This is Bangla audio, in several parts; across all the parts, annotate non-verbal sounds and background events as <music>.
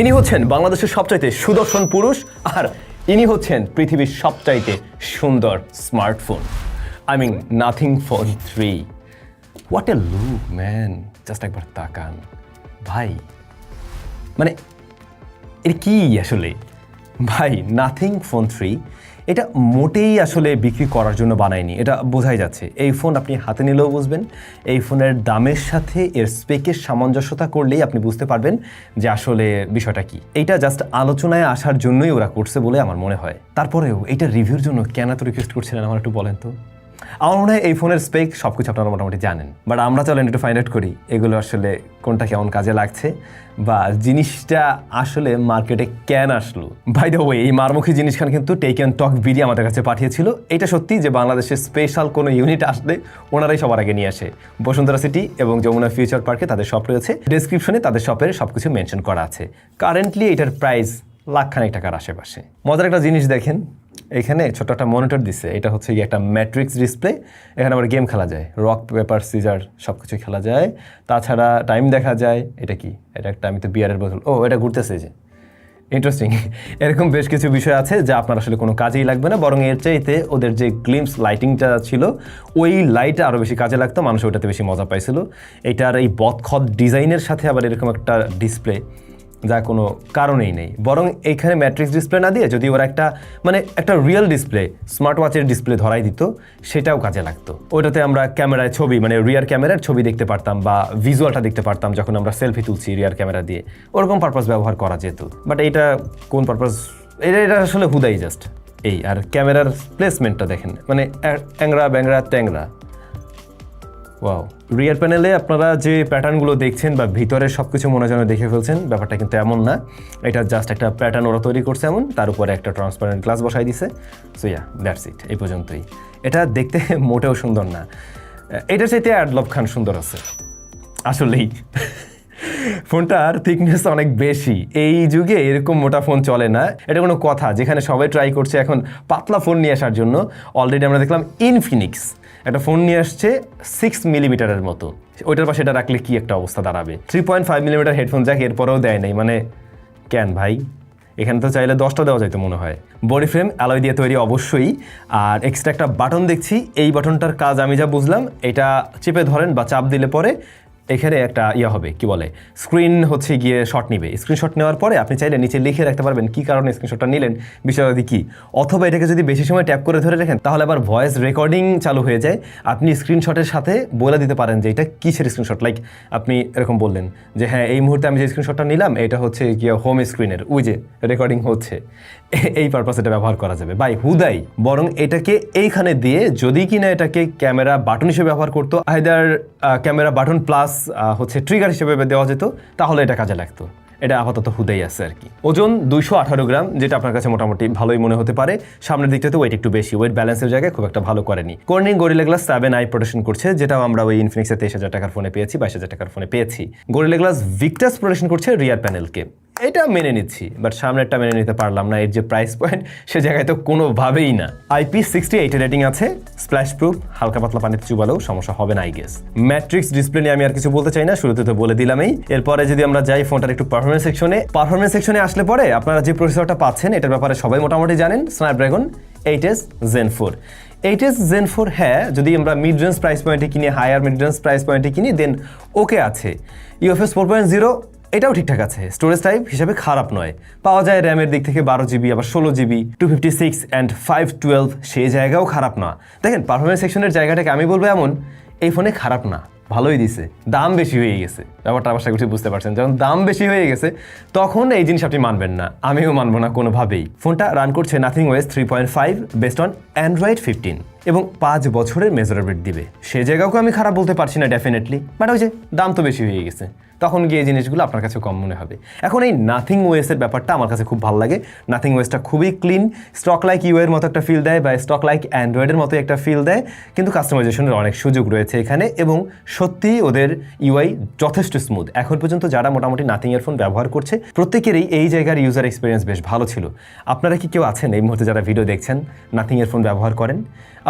ইনি হচ্ছেন বাংলাদেশের সবচাইতে সুদর্শন পুরুষ আর ইনি হচ্ছেন পৃথিবীর সবচাইতে সুন্দর smartphone. I mean Nothing phone three what a look man just একবার তাকান। ভাই মানে এর কি আসলে? ভাই নাথিং ফোন থ্রি এটা মোটেই আসলে বিক্রি করার জন্য বানায়নি। এটা বোঝাই যাচ্ছে। এই ফোন আপনি হাতে নিলেও বুঝবেন। এই ফোনের দামের সাথে এর স্পেকের সামঞ্জস্যতা করলেই আপনি বুঝতে পারবেন যে আসলে বিষয়টা কি। এটা জাস্ট আলোচনায় আসার জন্যই ওরা করছে বলে আমার মনে হয়। তারপরেও এটা রিভিউর জন্য কেন এত রিকোয়েস্ট করছিলেন? আমার একটু বলেন তো। আমার মনে হয় এই ফোনের স্পেক সব কিছু আপনারা মোটামুটি জানেন বাট আমরা চলেন একটু ফাইন্ড আউট করি এগুলো আসলে কোনটা কেমন কাজে লাগছে বা জিনিসটা আসলে মার্কেটে কেন আসলো। বাই দ্য ওয়ে এই মারমুখী জিনিসখান কিন্তু টেক অ্যান্ড টক বিডি আমাদের কাছে পাঠিয়েছিল। এটা সত্যি যে বাংলাদেশের স্পেশাল কোনো ইউনিট আসলে ওনারাই সবার আগে নিয়ে আসে। বসুন্ধরা সিটি এবং যমুনা ফিউচার পার্কে তাদের শপ রয়েছে। ডেসক্রিপশনে তাদের শপের সব কিছু মেনশন করা আছে। কারেন্টলি এটার প্রাইস লাখখানেক টাকার আশেপাশে। মজার একটা জিনিস দেখেন এখানে ছোট একটা মনিটর দিছে। এটা হচ্ছে গিয়ে একটা ম্যাট্রিক্স ডিসপ্লে এখানে আবার গেম খেলা যায়। রক পেপার সিজার সব কিছু খেলা যায়। তাছাড়া টাইম দেখা যায়। এটা কি? এটা একটা আমি তো বিয়ারের বোতল ও, এটা ঘুরতেছে যে। ইন্টারেস্টিং <laughs> এরকম বেশ কিছু বিষয় আছে যা আপনার আসলে কোনো কাজেই লাগবে না। বরং এর চাইতে ওদের যে গ্লিমস লাইটিংটা ছিল, ওই লাইট আরও বেশি কাজে লাগতো। মানুষ ওটাতে বেশি মজা পাইছিল। এটার এই বদখত ডিজাইনের সাথে আবার এরকম একটা ডিসপ্লে যা কোনো কারণেই নেই। বরং এইখানে ম্যাট্রিক্স ডিসপ্লে না দিয়ে যদি ওরা একটা মানে একটা রিয়েল ডিসপ্লে স্মার্ট ওয়াচের ডিসপ্লে ধরাই দিত, সেটাও কাজে লাগতো। ওটাতে আমরা ক্যামেরায় ছবি মানে রিয়ার ক্যামেরার ছবি দেখতে পারতাম বা ভিজুয়ালটা দেখতে পারতাম যখন আমরা সেলফি তুলছি রিয়ার ক্যামেরা দিয়ে। ওরকম পারপাস ব্যবহার করা যেত। বাট এটা কোন পারপাস এটা এটা আসলে হুদাই জাস্ট এই, আর ক্যামেরার প্লেসমেন্টটা দেখেন। মানে ট্যাংরা ব্যাংরা ট্যাংরা ওয়াও রিয়ার প্যানেলে আপনারা যে প্যাটার্নগুলো দেখছেন বা ভিতরে সব কিছু মনে যেন দেখে ফেলছেন, ব্যাপারটা কিন্তু এমন না। এটা জাস্ট একটা প্যাটার্ন ওরা তৈরি করছে এমন, তার উপরে একটা ট্রান্সপারেন্ট গ্লাস বসাই দিছে। সো ইয়া দ্যাটস ইট এই পর্যন্তই। এটা দেখতে <laughs> মোটেও সুন্দর না। এটার চাইতে অ্যাডলব খান সুন্দর আছে। আসলেই। <laughs> ফোনটার থিকনেস অনেক বেশি। এই যুগে এরকম মোটা ফোন চলে না। এটা কোনো কথা, যেখানে সবাই ট্রাই করছে এখন পাতলা ফোন নিয়ে আসার জন্য। অলরেডি আমরা দেখলাম ইনফিনিক্স একটা ফোন নিয়ে আসছে সিক্স মিলিমিটারের মতো। ওইটার পাশে এটা রাখলে কি একটা অবস্থা দাঁড়াবে? Three point five millimetre headphone jack এরপরেও দেয় নাই। মানে কেন ভাই? এখানে তো চাইলে দশটা দেওয়া যাইতো মনে হয়। বডি ফ্রেম অ্যালয় দিয়ে তৈরি অবশ্যই। আর এক্সট্রা একটা বাটন দেখছি। এই বাটনটার কাজ আমি যা বুঝলাম, এটা চেপে ধরেন বা চাপ দিলে পরে এখানে একটা ইয়ে হবে, কি বলে? স্ক্রিন হচ্ছে গিয়ে শট নিবে। স্ক্রিনশট নেওয়ার পরে আপনি চাইলে নিচে লিখে রাখতে পারবেন কি কারণে স্ক্রিনশটটা নিলেন বিষয়টি কী। অথবা এটাকে যদি বেশি সময় ট্যাপ করে ধরে রাখেন, তাহলে আবার ভয়েস রেকর্ডিং চালু হয়ে যায়। আপনি স্ক্রিনশটের সাথে বলে দিতে পারেন যে এটা কিসের স্ক্রিনশট লাইক আপনি এরকম বললেন যে হ্যাঁ এই মুহূর্তে আমি যে স্ক্রিনশটটা নিলাম, এটা হচ্ছে গিয়ে হোম স্ক্রিনের ওই যে রেকর্ডিং হচ্ছে। <laughs> এই পারপাস এটা ব্যবহার করা যাবে। বাই হুদাই বরং এটাকে এইখানে দিয়ে যদি কিনা এটাকে ক্যামেরা বাটন হিসেবে ব্যবহার করতো আইদার ক্যামেরা বাটন প্লাস হচ্ছে ট্রিগার হিসেবে দেওয়া যেত, তাহলে এটা কাজে লাগতো। এটা আপাতত হুদেই আছে আর কি। ওজন দুইশো আঠারো গ্রাম, যেটা আপনার কাছে মোটামুটি ভালোই মনে হতে পারে। সামনের দিকটাতে ওয়েট একটু বেশি ওয়েট ব্যালেন্সের জায়গায় খুব একটা ভালো করেনি। Corning Gorilla Glass seven i protection করছে, যেটাও আমরা ওই ইনফিনিক্সে তেইশ হাজার টাকার ফোনে পেয়েছি, বাইশ হাজার টাকার ফোনে পেয়েছি। গরিলা গ্লাস ভিক্টাস প্রোটেকশন করছে রিয়ার প্যানেলকে এটা মেনে নিচ্ছি বাট সামনেরটা মেনে নিতে পারলাম না, এর যে প্রাইস পয়েন্ট সে জায়গায় তো কোনোভাবেই না। আইপি সিক্সটি এইটের রেটিং আছে স্প্ল্যাশ প্রুফ হালকা পাতলা পানিতে চুবালেও সমস্যা হবে না আই গেস ম্যাট্রিক্স ডিসপ্লে নিয়ে আমি আর কিছু বলতে চাই না, শুরুতে তো বলে দিলামই। এরপরে যদি আমরা যাই ফোনটার একটু পারফরমেন্স সেকশনে পারফরমেন্স সেকশনে আসলে পরে আপনারা যে প্রসেসরটা পাচ্ছেন, এটার ব্যাপারে সবাই মোটামুটি জানেন Snapdragon eight S gen four eight S gen four হ্যাঁ যদি আমরা মিড রেঞ্জ প্রাইস পয়েন্টে কিনি হায়ার মিড রেঞ্জ প্রাইস পয়েন্টে কিনি দেন ওকে আছে। ইউএফএস ফোর পয়েন্ট জিরো এটাও ঠিকঠাক আছে। স্টোরেজ টাইপ হিসাবে খারাপ নয়। পাওয়া যায় র্যামের দিক থেকে বারো জিবি আবার ষোলো GB two fifty six and five twelve সেই জায়গাও খারাপ না। দেখেন পারফরমেন্স সেকশনের জায়গাটাকে আমি বলব এমন, এই ফোনে খারাপ না। ভালোই দিছে। দাম বেশি হয়ে গেছে। ব্যাপারটা আশা করছি বুঝতে পারছেন। যখন দাম বেশি হয়ে গেছে, তখন এই জিনিস আপনি মানবেন না। আমিও মানবো না কোনোভাবেই। ফোনটা রান করছে Nothing OS three point five based on Android fifteen এবং পাঁচ বছরের মেজারেবিলিটি দিবে। সে জায়গাকেও আমি খারাপ বলতে পারছি না ডেফিনেটলি বাট ওই যে, দাম তো বেশি হয়ে গেছে। তখন গিয়ে এই জিনিসগুলো আপনার কাছে কম মনে হবে। এখন এই নাথিং ওয়েসের ব্যাপারটা আমার কাছে খুব ভালো লাগে। নাথিং ওয়েসটা খুবই ক্লিন স্টক লাইক ইউ এর মতো একটা ফিল দেয় বা স্টক লাইক অ্যান্ড্রয়েডের মতো একটা ফিল দেয়। কিন্তু কাস্টমাইজেশনের অনেক সুযোগ রয়েছে এখানে এবং সত্যিই ওদের ইউআই যথেষ্ট স্মুথ এখন পর্যন্ত যারা মোটামুটি নাথিং ফোন ব্যবহার করছে, প্রত্যেকেরই এই জায়গার ইউজার এক্সপিরিয়েন্স বেশ ভালো ছিল। আপনারা কি কেউ আছেন এই মুহূর্তে যারা ভিডিও দেখছেন নাথিং ফোন ব্যবহার করেন?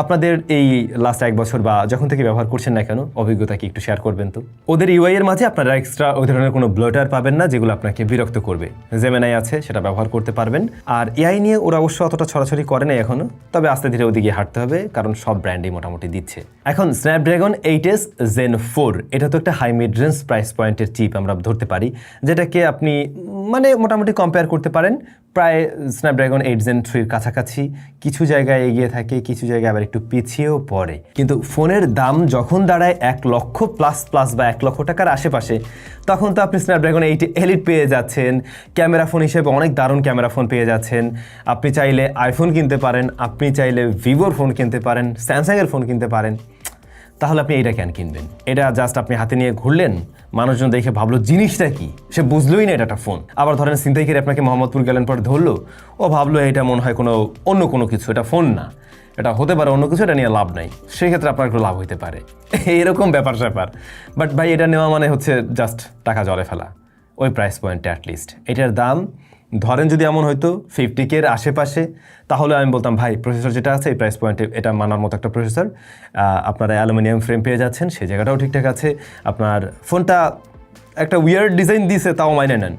আপনাদের এই লাস্ট এক বছর বা যখন থেকে ব্যবহার করছেন না কেন, অভিজ্ঞতা কি একটু শেয়ার করবেন তো? ওদের ইউআই এর মাঝে আপনারা এক্সট্রা ওই ধরনের কোনো ব্লোটার পাবেন না যেগুলো আপনাকে বিরক্ত করবে। জেমেনাই আছে, সেটা ব্যবহার করতে পারবেন। আর এআই নিয়ে ওরা অবশ্য অতটা ছড়াছড়ি করে না এখনও তবে আস্তে ধীরে ওদিকে হাঁটতে হবে, কারণ সব ব্র্যান্ডই মোটামুটি দিচ্ছে। এখন Snapdragon eight S gen four এটা তো একটা হাই মিড রেঞ্জ প্রাইস পয়েন্টের চিপ আমরা ধরতে পারি, যেটাকে আপনি মানে মোটামুটি কম্পেয়ার করতে পারেন। প্রায় স্ন্যাপড্রাগন এইট জেন থ্রির কাছাকাছি কিছু জায়গায় এগিয়ে থাকে, কিছু জায়গায় আবার একটু পিছিয়েও পড়ে। কিন্তু ফোনের দাম যখন দাঁড়ায় এক লক্ষ প্লাস প্লাস বা এক লক্ষ টাকার আশেপাশে, তখন তো আপনি স্ন্যাপড্রাগন এইট এলিট পেয়ে যাচ্ছেন। ক্যামেরা ফোন হিসেবে অনেক দারুণ ক্যামেরা ফোন পেয়ে যাচ্ছেন। আপনি চাইলে আইফোন কিনতে পারেন, আপনি চাইলে ভিভোর ফোন কিনতে পারেন স্যামসাংয়ের ফোন কিনতে পারেন। তাহলে আপনি এইটা কেন কিনবেন? এটা জাস্ট আপনি হাতে নিয়ে ঘুরলেন মানুষজন দেখে ভাবলো, জিনিসটা কি? সে বুঝলোই না এটা একটা ফোন। আবার ধরেন চিন্তাই করে আপনাকে মোহাম্মদপুর গেলেন পর ধরলো, ও ভাবলো, এটা মনে হয় কোনো অন্য কোনো কিছু, এটা ফোন না। এটা হতে পারে অন্য কিছু, এটা নিয়ে লাভ নাই। সেক্ষেত্রে আপনার একটু লাভ হইতে পারে। <laughs> এরকম ব্যাপার স্যাপার। বাট ভাই, এটা নেওয়া মানে হচ্ছে জাস্ট টাকা জলে ফেলা। ওই প্রাইস পয়েন্টে অ্যাটলিস্ট এটার দাম ধরেন যদি এমন হয়তো ফিফটি কের আশেপাশে, তাহলে আমি বলতাম, ভাই প্রসেসর যেটা আছে, এই প্রাইস পয়েন্টে এটা মানার মতো একটা প্রসেসর আপনারা অ্যালুমিনিয়াম ফ্রেম পেয়ে যাচ্ছেন সেই জায়গাটাও ঠিকঠাক আছে। আপনার ফোনটা একটা উইয়ার্ড ডিজাইন দিছে, তাও মাইনে নেন।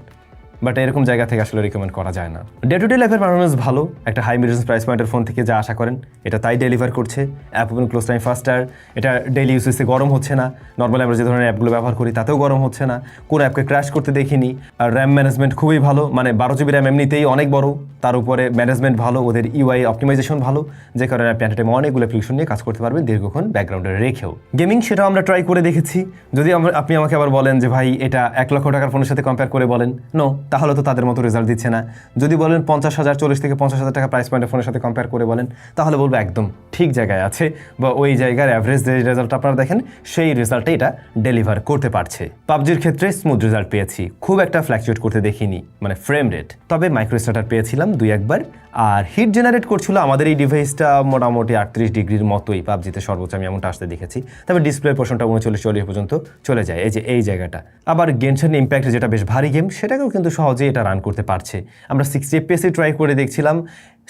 বাট এরকম জায়গা থেকে আসলে রিকমেন্ড করা যায় না। ডে টু ডে লাইফের পারফরমেন্স ভালো। একটা হাই মিডিয়াম প্রাইস পয়েন্টের ফোন থেকে যা আশা করেন, এটা তাই ডেলিভার করছে। App open close time faster এটা ডেইলি ইউসেসে গরম হচ্ছে না। নর্মালি আমরা যে ধরনের অ্যাপগুলো ব্যবহার করি, তাতেও গরম হচ্ছে না। কোনো অ্যাপকে ক্র্যাশ করতে দেখিনি। আর র্যাম ম্যানেজমেন্ট খুবই ভালো। মানে বারো জিবি র্যাম এমনিতেই অনেক বড়। তার উপরে ম্যানেজমেন্ট ভালো। ওদের ইউআই অপটিমাইজেশন ভালো। যে কারণে আপনি টাইমে অনেকগুলো অ্যাপ্লিকেশন নিয়ে কাজ করতে পারবেন দীর্ঘক্ষণ ব্যাকগ্রাউন্ডে রেখেও। গেমিং সেটাও আমরা ট্রাই করে দেখেছি। যদি আপনি আমাকে আবার বলেন যে, ভাই, এটা এক লক্ষ টাকার ফোনের সাথে কম্পেয়ার করে বলেন। নো তাহলে তো তাদের মতো রেজাল্ট দিচ্ছে না। যদি বলেন পঞ্চাশ হাজার, চল্লিশ থেকে পঞ্চাশ হাজার টাকা প্রাইস পয়েন্টের ফোনের সাথে কম্পেয়ার করে বলেন, তাহলে বলব একদম ঠিক জায়গায় আছে বা ওই জায়গার অ্যাভারেজ যে রেজাল্ট আপনারা দেখেন, সেই রেজাল্টে এটা ডেলিভার করতে পারছে। পাবজির ক্ষেত্রে স্মুথ রেজাল্ট পেয়েছি। খুব একটা ফ্ল্যাকচুয়েট করতে দেখিনি মানে ফ্রেম রেট তবে মাইক্রো স্টার্টার পেয়েছিলাম দুই একবার, আর হিট জেনারেট করছিল আমাদের এই ডিভাইসটা মোটামুটি আটত্রিশ ডিগ্রির মতোই, পাবজিতে সর্বোচ্চ আমি এমনটা আসতে দেখেছি। তবে ডিসপ্লে পোর্শনটা উনচল্লিশ চল্লিশ পর্যন্ত চলে যায়, এই যে এই জায়গাটা। আবার গেনশন ইম্প্যাক্ট যেটা বেশ ভারী গেম সেটাকেও কিন্তু সহজেই এটা রান করতে পারছে। আমরা সিক্সটি এফপিএসে ট্রাই করে দেখছিলাম,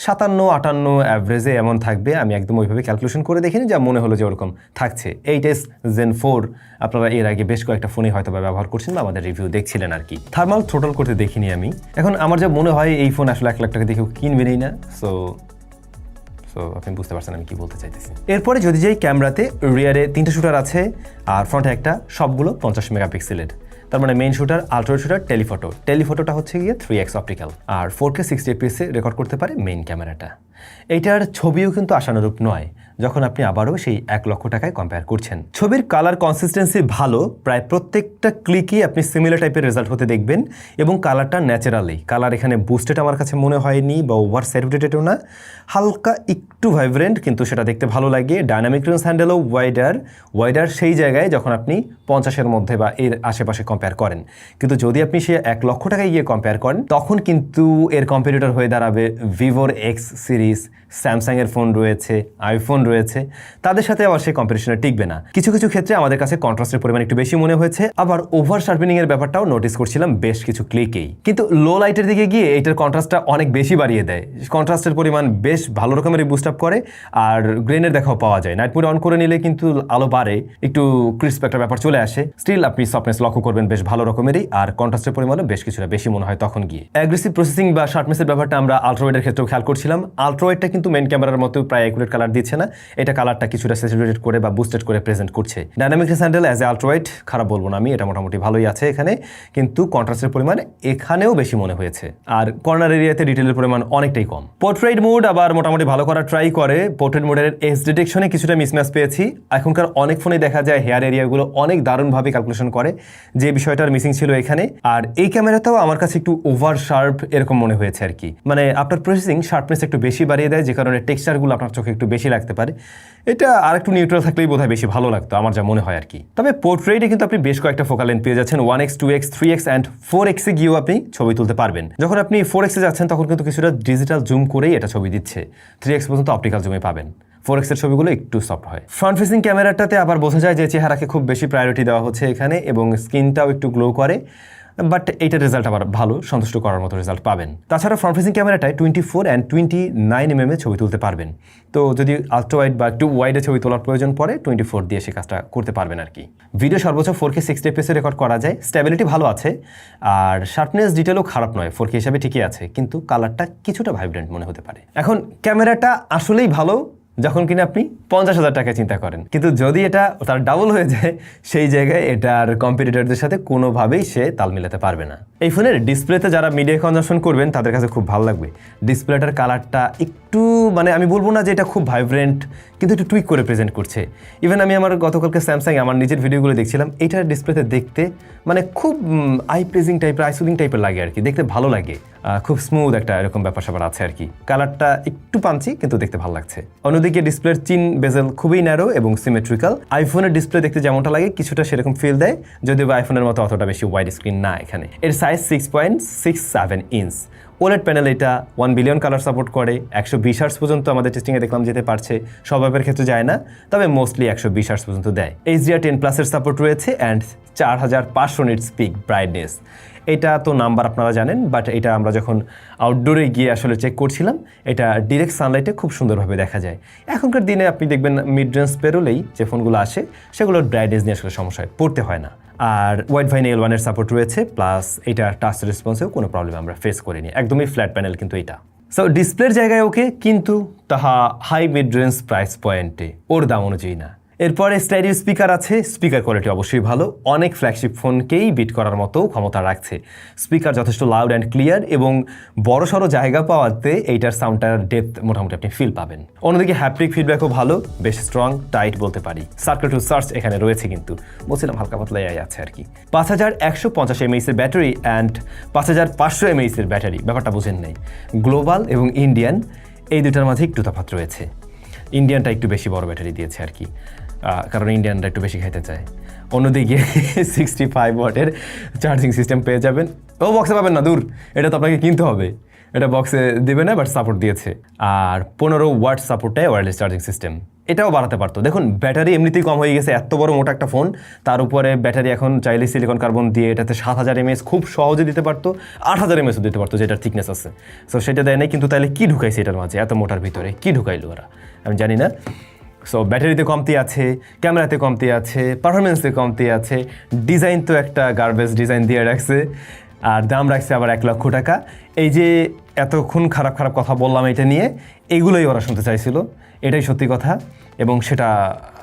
সাতান্ন, আটান্ন অ্যাভারেজে এমন থাকবে। আমি একদম ওইভাবে ক্যালকুলেশন করে দেখিনি, যা মনে হলো যে ওরকম থাকছে। এইট এস জেন ফোর আপনারা এর আগে বেশ কয়েকটা ফোনে হয়তো ব্যবহার করছেন বা আমাদের রিভিউ দেখছিলেন আর কি। থার্মাল থ্রোটল করতে দেখিনি আমি। এখন আমার যা মনে হয়, এই ফোন আসলে এক লাখ টাকা দেখেও কিনবেনই না। সো সো আপনি বুঝতে পারছেন আমি কি বলতে চাইতেছি। এরপরে যদি যাই ক্যামেরাতে রিয়ারে তিনটে শুটার আছে, আর ফ্রন্টে একটা, সবগুলো পঞ্চাশ মেগাপিক্সেলের তার মানে main shooter ultra shooter telephoto টেলিফটোটা হচ্ছে গিয়ে থ্রি এক্স অপটিক্যাল আর ফোর কে সিক্সটি পিসে রেকর্ড করতে পারে মেইন ক্যামেরাটা এইটার ছবিও কিন্তু আশানুরূপ নয়। যখন আপনি আবারও সেই এক লক্ষ টাকায় কম্পেয়ার করছেন। ছবির কালার কনসিস্টেন্সি ভালো, প্রায় প্রত্যেকটা ক্লিকই আপনি সিমিলার টাইপের রেজাল্ট হতে দেখবেন এবং কালারটা ন্যাচারালি কালার এখানে বুস্টেড আমার কাছে মনে হয়নি বা ওভার স্যাচুরেটেডও না। হালকা একটু ভাইব্রেন্ট কিন্তু সেটা দেখতে ভালো লাগে। ডাইনামিক রেঞ্জ হ্যান্ডেলও ওয়াইডার ওয়াইডার সেই জায়গায় যখন আপনি পঞ্চাশের মধ্যে বা এর আশেপাশে কম্পেয়ার করেন। কিন্তু যদি আপনি সে এক লক্ষ টাকায় গিয়ে কম্পেয়ার করেন, তখন কিন্তু এর কম্পিটিটর হয়ে দাঁড়াবে ভিভোর এক্স সিরিজ স্যামসাংয়ের ফোন রয়েছে, আইফোন রয়েছে, তাদের সাথে আবার সেই কম্পিটিশনে টিকবে না। কিছু কিছু ক্ষেত্রে আমাদের কাছে কন্ট্রাস্টের পরিমাণ একটু বেশি মনে হয়েছে, আবার ওভার শার্পেনিং এর ব্যাপারটাও নোটিস করছিলাম বেশ কিছু ক্লিকেই কিন্তু লো লাইটের দিকে গিয়ে এটার কন্ট্রাস্টটা অনেক বেশি বাড়িয়ে দেয়। কন্ট্রাস্টের পরিমাণ বেশ ভালো রকমের বুস্ট আপ করে, আর গ্রেনের দেখাও পাওয়া যায়। নাইট মোড অন করে নিলে কিন্তু আলো বাড়ে, একটু ক্রিস্প একটা ব্যাপার চলে আসে। স্টিল আপনি সফটনেস লক্ষ্য করবেন বেশ ভালো রকমেরই, আর কন্ট্রাস্টের পরিমাণও বেশ কিছুটা বেশি মনে হয় তখন গিয়ে। অ্যাগ্রেসিভ প্রসেসিং বা শার্পনেসের ব্যাপারটা আমরা আলট্রাওয়েডের ক্ষেত্রেও খেয়াল করছিলাম। আলট্রাওয়েডটা কিন্তু মেন ক্যামেরার মতো প্রায় অ্যাকুরেট কালার দিচ্ছে না। এটা কালারটা কিছুটা স্যাচুরেটেড করে বা বুস্টেড করে প্রেজেন্ট করছে। ডাইনামিক স্যান্ডেল অ্যাজ এ আলট্রাওয়েড খারাপ বলব না আমি, এটা মোটামুটি ভালোই আছে এখানে। কিন্তু কন্ট্রাস্টের পরিমাণ এখানেও বেশি মনে হয়েছে। আর কর্নার এরিয়াতে ডিটেলের পরিমাণ অনেকটাই কম। পোর্ট্রেট মোড আবার মোটামুটি ভালো করার ট্রাই করে। পোর্ট্রেট মোডের এস ডিটেকশনে কিছুটা মিসম্যাচ পেয়েছি। এখনকার অনেক ফোনে দেখা যায় হেয়ার এরিয়াগুলো অনেক দারুণভাবে ক্যালকুলেশন করে। যে বিষয়টার মিসিং ছিল এখানে। আর এই ক্যামেরাটাও আমার কাছে একটু ওভার শার্প এরকম মনে হয়েছে আর কি। মানে আপনার প্রসেসিং শার্পনেস একটু বেশি বাড়িয়ে দেয় যে কারণে টেক্সচারগুলো আপনার চোখে একটু বেশি লাগতে পারে। এটা আর একটু নিউট্রাল থাকলেই বোধহয় বেশি ভালো লাগতো, আমার যা মনে হয় আর কি। তবে পোর্ট্রেটে কিন্তু আপনি বেশ কয়েকটা ফোকাল লেন্থ পেয়ে যাচ্ছেন one X two X three X and four এক্সে গিয়েও আপনি ছবি তুলতে পারবেন। যখন আপনি ফোর এক্সে যাচ্ছেন, তখন কিন্তু কিছুটা ডিজিটাল জুম করেই এটা ছবি দিচ্ছে। থ্রি এক্স পর্যন্ত অপটিক্যাল জুমে পাবেন। ফোর এক্সের ছবিগুলো একটু সফট হয়। ফ্রন্ট ফেসিং ক্যামেরাটাতে আবার বোঝা যায় যে চেহারাকে খুব বেশি প্রায়োরিটি দেওয়া হচ্ছে এখানে এবং স্কিনটাও একটু গ্লো করে। বাট এইটার রেজাল্ট আবার ভালো, সন্তুষ্ট করার মতো রেজাল্ট পাবেন। তাছাড়া front facing ক্যামেরাটায় twenty four and twenty nine M ছবি তুলতে পারবেন। তো যদি আলট্রা ওয়াইড বা একটু ওয়াইডে ছবি তোলার প্রয়োজন পড়ে টোয়েন্টি ফোর দিয়ে সে কাজটা করতে পারবেন আর কি। ভিডিও সর্বোচ্চ ফোর কে সিক্সটি এপিসে রেকর্ড করা যায়। স্ট্যাবিলিটি ভালো আছে। আর শার্পনেস ডিটেলও খারাপ নয় ফোর কে হিসাবে ঠিকই আছে। কিন্তু কালারটা কিছুটা ভাইব্রেন্ট মনে হতে পারে। এখন ক্যামেরাটা আসলেই ভালো যখন কিনা আপনি পঞ্চাশ হাজার টাকা চিন্তা করেন। কিন্তু যদি এটা তার ডাবল হয়ে যায়, সেই জায়গায় এটার কম্পিটিটরদের সাথে কোনোভাবেই সে তাল মিলাতে পারবে না। এই ফোনের ডিসপ্লেতে যারা মিডিয়া কনজাকশন করবেন, তাদের কাছে খুব ভালো লাগবে। ডিসপ্লেটার কালারটা একটু মানে আমি বলব না যে এটা খুব ভাইব্রেন্ট কিন্তু একটু টুইক করে প্রেজেন্ট করছে। ইভেন আমি আমার গতকালকে স্যামসাং আমার নিজের ভিডিওগুলো দেখছিলাম এইটার ডিসপ্লেতে দেখতে মানে খুব আই প্রেজিং টাইপের আই সুদিং টাইপের লাগে আর কি, দেখতে ভালো লাগে। খুব স্মুথ একটা এরকম ব্যাপার স্যাপার আছে আর কি। কালারটা একটু পাঞ্চি কিন্তু দেখতে ভালো লাগছে। অন্যদিকে ডিসপ্লের চিন বেজেল খুবই ন্যারো এবং সিমেট্রিক্যাল আইফোনের ডিসপ্লে দেখতে যেমনটা লাগে, কিছুটা সেরকম ফিল দেয়, যদিও আইফোনের মতো অতটা বেশি ওয়াইড স্ক্রিন না এখানে। এর size six point six seven inch OLED panel এটা ওয়ান বিলিয়ন কালার সাপোর্ট করে, একশো বিশ আর্স পর্যন্ত আমাদের টেস্টিংয়ে দেখলাম যেতে পারছে সব অ্যাপের ক্ষেত্রে যায় না, তবে মোস্টলি একশো বিশ আর্স পর্যন্ত দেয়। এইচ এইচডিআর টেন প্লাসের সাপোর্ট রয়েছে অ্যান্ড চার হাজার পাঁচশো নিট স্পিক ব্রাইটনেস এটা তো নাম্বার আপনারা জানেন বাট এটা আমরা যখন আউটডোরে গিয়ে আসলে চেক করছিলাম, এটা ডিরেক্ট সানলাইটে খুব সুন্দরভাবে দেখা যায়। এখনকার দিনে আপনি দেখবেন মিড রেঞ্জ পেরোলেই যে ফোনগুলো আসে, সেগুলোর ব্রাইটনেস নিয়ে আসলে সমস্যা হয়, পড়তে হয় না। আর ওয়াইড ভাইন এল ওয়ানের সাপোর্ট রয়েছে প্লাস এটা টাচ রেসপন্সেও কোনো প্রবলেম আমরা ফেস করিনি, একদমই ফ্ল্যাট প্যানেল কিন্তু এটা। সো ডিসপ্লের জায়গায় ওকে কিন্তু তাহা হাই মিড রেঞ্জ প্রাইস পয়েন্টে ওর দাম অনুযায়ী না। এরপরে স্টাইরিও স্পিকার আছে, স্পিকার কোয়ালিটি অবশ্যই ভালো। অনেক ফ্ল্যাগশিপ ফোনকেই বিট করার মতো ক্ষমতা রাখছে। স্পিকার যথেষ্ট লাউড অ্যান্ড ক্লিয়ার এবং বড় সড়ো জায়গা পাওয়াতে এইটার সাউন্ডটার ডেপথ মোটামুটি আপনি ফিল পাবেন। অন্যদিকে হ্যাপটিক ফিডব্যাকও ভালো, বেশ স্ট্রং টাইট বলতে পারি। সার্কেল টু সার্চ এখানে রয়েছে কিন্তু। বলছিলাম হালকা পাতলা AI আছে আর কি। পাঁচ হাজার একশো পঞ্চাশ এমএইসের ব্যাটারি অ্যান্ড পাঁচ হাজার পাঁচশো এমএইসের ব্যাটারি ব্যাপারটা বুঝেন নেই। গ্লোবাল এবং ইন্ডিয়ান এই দুটার মাঝে একটু তফাৎ রয়েছে। ইন্ডিয়ানটা একটু বেশি বড় ব্যাটারি দিয়েছে আর কি। কারণ ইন্ডিয়ানটা একটু বেশি খাইতে চায়। অন্যদিকে <laughs> সিক্সটি ফাইভ ওয়াটের চার্জিং সিস্টেম পেয়ে যাবেন। ও বক্সে পাবেন না, দূর। এটা তো আপনাকে কিনতে হবে। এটা বক্সে দেবে না বাট সাপোর্ট দিয়েছে। আর পনেরো ওয়াট সাপোর্টটাই ওয়্যারলেস চার্জিং সিস্টেম এটাও বাড়াতে পারতো। দেখুন, ব্যাটারি এমনিতেই কম হয়ে গেছে, এত বড় মোটা একটা ফোন তার উপরে ব্যাটারি এখন চাইলে সিলিকন কার্বন দিয়ে এটাতে সাত হাজার এমএস খুব সহজে দিতে পারতো। আট হাজার এমএসও দিতে পারতো, যেটার থিকনেস আছে। সো সেটা দেয় নাই, কিন্তু তাহলে কি ঢুকাইছে এটার মাঝে? এত মোটার ভিতরে। কী ঢুকাইলো ওরা? আমি জানি না। সো ব্যাটারিতে কমতি আছে, ক্যামেরাতে কমতি আছে পারফরমেন্সে কমতি আছে ডিজাইন তো একটা গার্বেজ ডিজাইন দিয়ে রাখছে, আর দাম রাখছে আবার এক লক্ষ টাকা। এই যে এতক্ষণ খারাপ খারাপ কথা বললাম এটা নিয়ে, এগুলোই ওরা শুনতে চাইছিল, এটাই সত্যি কথা, এবং সেটা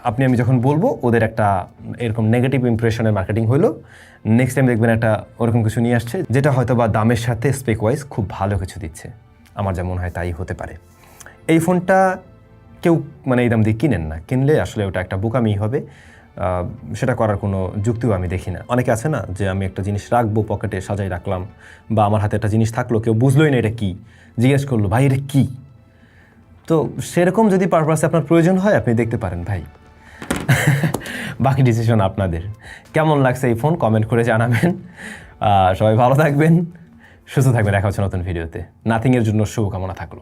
আপনি আমি যখন বলব, ওদের একটা এরকম নেগেটিভ ইমপ্রেশনের মার্কেটিং হলো নেক্সট টাইম দেখবেন একটা ওরকম কিছু নিয়ে আসছে, যেটা হয়তো বা দামের সাথে স্পেক ওয়াইজ খুব ভালো কিছু দিচ্ছে। আমার যেমন হয় তাই হতে পারে। এই ফোনটা কেউ মানে এই দাম দিয়ে কিনেন না। কিনলে আসলে ওটা একটা বোকামি হবে। সেটা করার কোনো যুক্তিও আমি দেখি না। অনেকে আছে না যে আমি একটা জিনিস রাখব, পকেটে সাজাই রাখলাম বা আমার হাতে একটা জিনিস থাকল, কেউ বুঝলোই না এটা কী। জিজ্ঞেস করল, ভাই, এটা কী? তো সেরকম যদি পারপাসে আপনার প্রয়োজন হয়, আপনি দেখতে পারেন, ভাই। <laughs> বাকি ডিসিশন আপনাদের। কেমন লাগছে এই ফোন কমেন্ট করে জানাবেন। সবাই ভালো থাকবেন, সুস্থ থাকবেন। দেখা হচ্ছে নতুন ভিডিওতে নাথিংয়ের জন্য শুভকামনা থাকল।